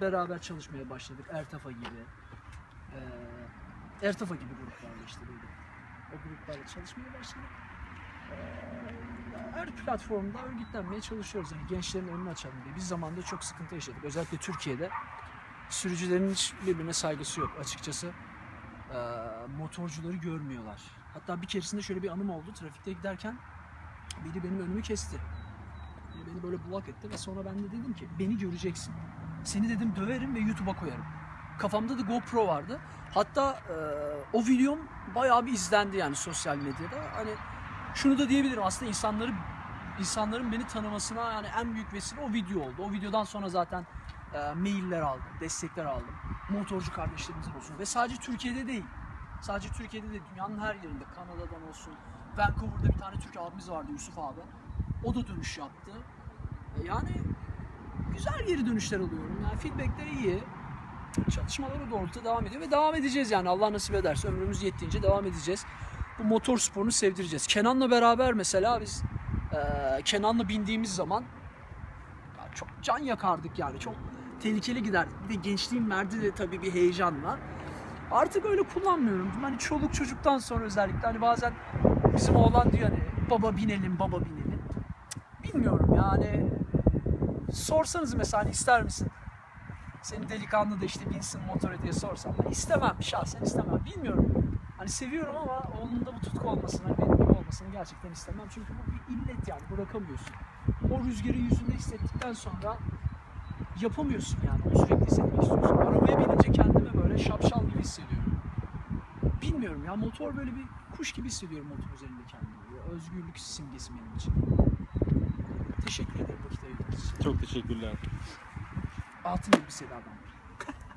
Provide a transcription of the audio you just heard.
Beraber çalışmaya başladık. Ertafa gibi. Ee, Ertafa gibi gruplarla işte böyle. O gruplarla çalışmaya başladık. Ee, her platformda örgütlenmeye çalışıyoruz. Yani gençlerin önünü açalım diye. Biz zamanında çok sıkıntı yaşadık. Özellikle Türkiye'de. Sürücülerin hiç birbirine saygısı yok açıkçası. Ee, motorcuları görmüyorlar. Hatta bir keresinde şöyle bir anım oldu. Trafikte giderken biri benim önümü kesti. Beni böyle blok etti ve sonra ben de dedim ki beni göreceksin. Seni dedim döverim ve YouTube'a koyarım. Kafamda da GoPro vardı. Hatta e, o videom bayağı bir izlendi yani sosyal medyada. Hani şunu da diyebilirim aslında insanları insanların beni tanımasına yani en büyük vesile o video oldu. O videodan sonra zaten e, mailler aldım, destekler aldım. Motorcu kardeşlerimizin olsun ve sadece Türkiye'de değil. Sadece Türkiye'de değil, dünyanın her yerinde. Kanada'dan olsun. Vancouver'da bir tane Türk abimiz vardı Yusuf abi. O da dönüş yaptı. E, yani güzel geri dönüşler alıyorum. Yani feedbackler iyi. Çalışmaları doğrultuda devam ediyor ve devam edeceğiz yani Allah nasip ederse ömrümüz yettiğince devam edeceğiz. Bu motor sporunu sevdireceğiz. Kenan'la beraber mesela biz e, Kenan'la bindiğimiz zaman ya çok can yakardık yani çok tehlikeli giderdik. Bir de gençliğin verdiği de tabii bir heyecanla. Artık öyle kullanmıyorum. Hani çoluk çocuktan sonra özellikle hani bazen bizim oğlan diyor hani baba binelim baba binelim. Bilmiyorum yani sorsanız mesela hani ister misin? Senin delikanlı da işte binsin motora diye sorsam ben istemem şahsen istemem. Bilmiyorum. Hani seviyorum ama onun da bu tutku olmasını, hani benim gibi olmasını gerçekten istemem. Çünkü bu bir illet yani bırakamıyorsun. O rüzgarı yüzünde hissettikten sonra yapamıyorsun yani. Onu sürekli hissetmek istiyorsun. Arabaya binince kendimi böyle şapşal gibi hissediyorum. Bilmiyorum ya motor böyle bir kuş gibi hissediyorum motor üzerinde kendimi. Özgürlük simgesi benim için. Teşekkür ederim vakit. Çok teşekkürler. Altın elbiseli adam.